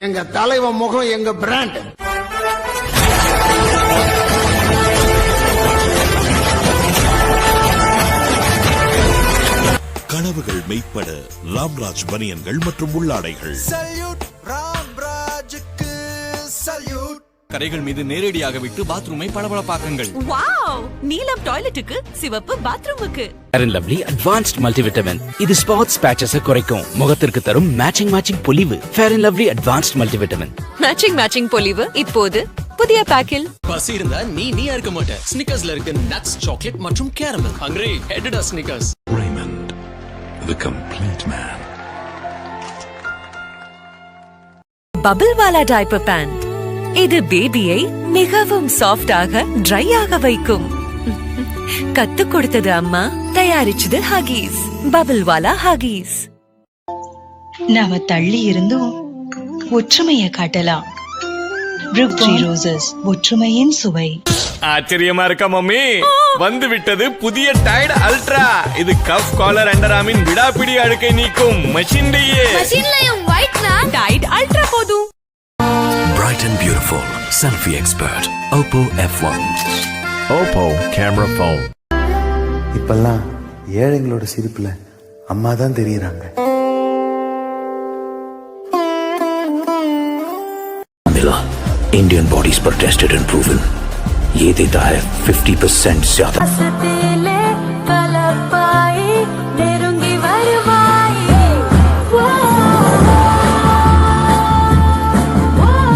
எங்க தலைவன் முகம் எங்க பிராண்ட் கனவுகள் மெய்ப்பட ராம்ராஜ் பனியன்கள் மற்றும் உள்ளாடைகள். சல்யூட் ராம்ராஜுக்கு சல்யூட் கரைகள் மீது நேரடியாக விட்டு பாத்ரூமை பளபளப்பாக்குங்கள். வாவ்! நீலம் டாய்லெட்டுக்கு சிவப்பு பாத்ரூமுக்கு. Fair and lovely advanced multivitamin இது ஸ்பாட்ஸ் பேச்சஸ குறைக்கும். முகத்திற்கு தரும் மேட்சிங் மேட்சிங் பொலிவு. Fair and lovely advanced multivitamin matching matching பொலிவு இப்போது புதிய பேக்கில் பசி இருந்தா நீ நீ இருக்க மாட்ட. ஸ்னிக்கர்ஸ்ல இருக்கு நட்ஸ் சாக்லேட் மற்றும் caramel hungry ஹெட்டடா snickers Raymond, the complete man. Bubble Vala diaper pant இது பேபியை மிகவும் சாஃப்டாக ட்ரையாக வைக்கும். கத்து கொடுத்தது அம்மா தயாரிச்சது ஹகீஸ் பபிள் வாலா ஹகீஸ். நாம தள்ளி இருந்தும் ஒற்றுமைய காட்டலாம். ரோசஸ் ஒற்றுமையின் சுவை. ஆச்சரியமா இருக்கா மம்மி? வந்து விட்டது புதிய டைடு அல்ட்ரா இது கஃப் காலர் அண்டர் ஆமின் விடாப்பிடி அழுக்கை நீக்கும் மெஷின்லேயே டைட் அல்ட்ரா போதும் Bright and beautiful. Selfie expert. Oppo F1. Oppo camera phone. இப்பெல்லாம் ஏழைங்களோட சிரிப்புல அம்மா தான் தெரியுறாங்க मिला इंडियन बॉडीज पर टेस्टेड एंड प्रूवन ये देता है 50% ज्यादा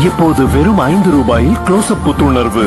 இப்போது வெறும் ஐந்து ரூபாயில் க்ளோஸ்அப் புத்துணர்வு.